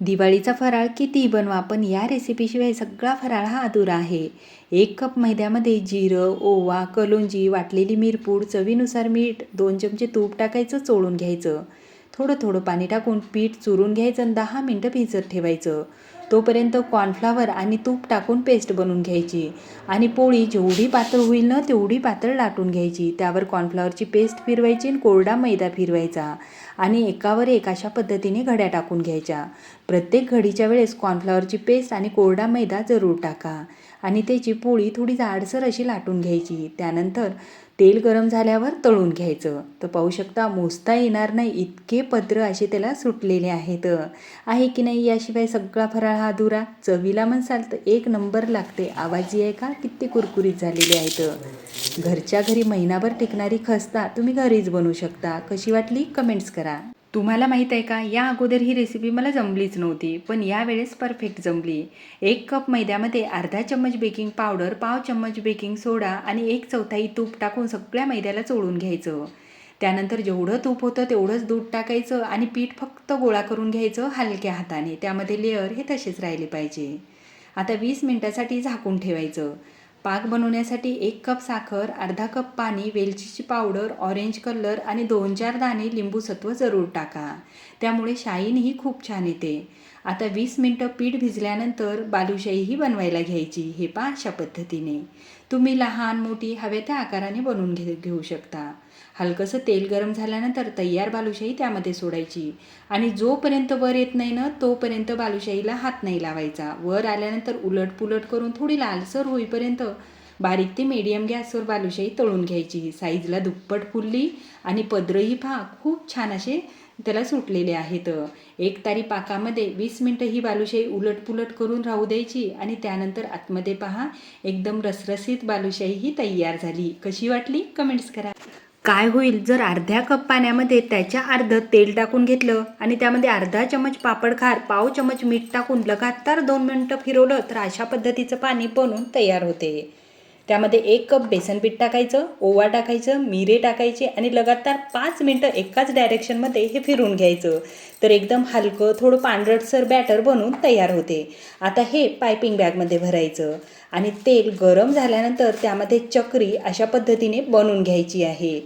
दिवाळीचा फराळ कितीही बनवा पण या रेसिपीशिवाय सगळा फराळ हा अधुरा आहे. एक कप मैद्यामध्ये जिरं ओवा कलोंजी वाटलेली मिरपूड चवीनुसार मीठ दोन चमचे तूप टाकायचं चोळून घ्यायचं. थोडं थोडं पाणी टाकून पीठ चुरून घ्यायचं आणि दहा मिनटं भिजत ठेवायचं. तोपर्यंत कॉर्नफ्लावर आणि तूप टाकून पेस्ट बनवून घ्यायची. आणि पोळी जेवढी पातळ होईल ना तेवढी पातळ लाटून घ्यायची. त्यावर कॉर्नफ्लावरची पेस्ट फिरवायची आणि कोरडा मैदा फिरवायचा. आणि एकावर एक अशा पद्धतीने घड्या टाकून घ्यायच्या. प्रत्येक घडीच्या वेळेस कॉर्नफ्लावरची पेस्ट आणि कोरडा मैदा जरूर टाका. आणि त्याची पोळी थोडी जाडसर अशी लाटून घ्यायची. त्यानंतर तेल गरम झाल्यावर तळून घ्यायचं. तर पाहू शकता मोजता येणार नाही इतके पत्र असे त्याला सुटलेले आहेत. आहे की नाही याशिवाय सगळा फराळ हा अधुरा? चवीला म्हणसाल तर एक नंबर लागते. आवाजी आहे का? किती कुरकुरीत झालेले आहेत. घरच्या घरी महिनाभर टिकणारी खस्ता तुम्ही घरीच बनवू शकता. कशी वाटली? कमेंट्स करा. तुम्हाला माहीत आहे का? या अगोदर ही रेसिपी मला जमलीच नव्हती पण यावेळेस परफेक्ट जमली. एक कप मैद्यामध्ये अर्धा चम्मच बेकिंग पावडर पाव चम्मच बेकिंग सोडा आणि एक चौथाई तूप टाकून सगळ्या मैद्याला चोळून घ्यायचं. त्यानंतर जेवढं तूप होतं तेवढंच दूध टाकायचं आणि पीठ फक्त गोळा करून घ्यायचं हलक्या हाताने. त्यामध्ये लेअर हे तसेच राहिले पाहिजे. आता वीस मिनटासाठी झाकून ठेवायचं. पाक बनवण्यासाठी एक कप साखर अर्धा कप पाणी वेलचीची पावडर ऑरेंज कलर आणि दोन चार दाणे लिंबू सत्व जरूर टाका. त्यामुळे शाईनही खूप छान येते. आता वीस मिनटं पीठ भिजल्यानंतर बालुशाहीही बनवायला घ्यायची हे पा अशा पद्धतीने. तुम्ही लहान मोठी हव्या त्या आकाराने बनवून घे घेऊ शकता. हलकंसं तेल गरम झाल्यानंतर तयार बालुशाही त्यामध्ये सोडायची. आणि जोपर्यंत वर येत नाही ना तोपर्यंत बालुशाहीला हात नाही लावायचा. वर आल्यानंतर उलट पुलट करून थोडी लालसर होईपर्यंत बारीक ते मीडियम गॅसवर बालुशाही तळून घ्यायची. साईजला दुप्पट फुलली आणि पदरही पहा खूप छान असे त्याला सुटलेले आहेत. एक तारी पाकामध्ये वीस मिनटं ही बालुशाही उलटपुलट करून राहू द्यायची आणि त्यानंतर आतमध्ये पहा एकदम रसरसीत बालुशाही ही तयार झाली. कशी वाटली? कमेंट्स करा. काय होईल जर अर्ध्या कप पाण्यामध्ये त्याच्या अर्ध तेल टाकून घेतलं आणि त्यामध्ये अर्धा चमच पापड खार पाव चमच मीठ टाकून लगातार दोन मिनटं फिरवलं तर अशा पद्धतीचं पाणी बनून तयार होते. त्यामध्ये एक कप बेसन पीठ टाकायचं ओवा टाकायचं मिरे टाकायचे आणि लगातार पाच मिनटं एकाच डायरेक्शनमध्ये हे फिरून घ्यायचं. तर एकदम हलकं थोडं पांढरटसर बॅटर बनून तयार होते. आता हे पायपिंग बॅगमध्ये भरायचं. आणि तेल गरम झाल्यानंतर त्यामध्ये चक्री अशा पद्धतीने बनवून घ्यायची आहे.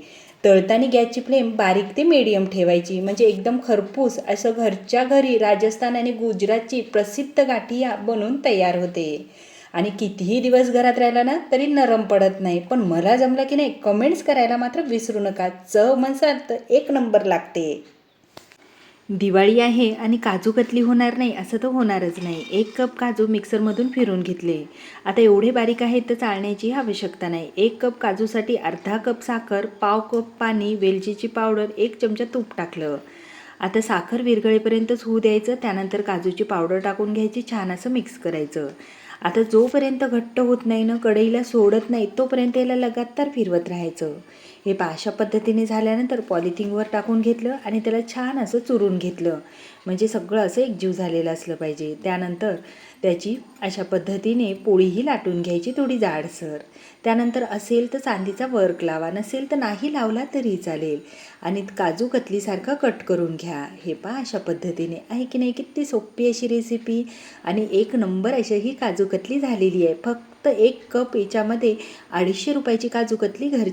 तळताना गॅसची फ्लेम बारीक ते मीडियम ठेवायची. म्हणजे एकदम खरपूस असं घरच्या घरी राजस्थान आणि गुजरातची प्रसिद्ध गाठिया बनून तयार होते. आणि कितीही दिवस घरात राहिला ना तरी नरम पडत नाही. पण मला जमलं की नाही कमेंट्स करायला मात्र विसरू नका. चव म्हणसाल तर एक नंबर लागते. दिवाळी आहे आणि काजू कतली होणार नाही असं तर होणारच नाही. एक कप काजू मिक्सरमधून फिरून घेतले. आता एवढे बारीक आहेत तर चाळण्याची आवश्यकता नाही. एक कप काजूसाठी अर्धा कप साखर पाव कप पाणी वेलचीची पावडर एक चमचा तूप टाकलं. आता साखर विरघळेपर्यंतच होऊ द्यायचं त्यानंतर काजूची पावडर टाकून घ्यायची छान असं मिक्स करायचं. आता जोपर्यंत घट्ट होत नाही ना कढईला सोडत नाही तोपर्यंत याला लगातार फिरवत राहायचं. हे पा अशा पद्धतीने झाल्यानंतर पॉलिथिनवर टाकून घेतलं आणि त्याला छान असं चुरून घेतलं. म्हणजे सगळं असं एकजीव झालेलं असलं पाहिजे. त्यानंतर त्याची अशा पद्धतीने पोळीही लाटून घ्यायची थोडी जाडसर. त्यानंतर असेल तर चांदीचा वर्क लावा नसेल तर नाही लावला तरी चालेल. आणि काजू कतलीसारखं कट करून घ्या. हे पहा अशा पद्धतीने. आहे की नाही? किती सोपी अशी रेसिपी आणि एक नंबर अशी ही काजू कतली झालेली आहे. फक्त एक कप याच्यामध्ये अडीचशे रुपयाची काजू कतली घरची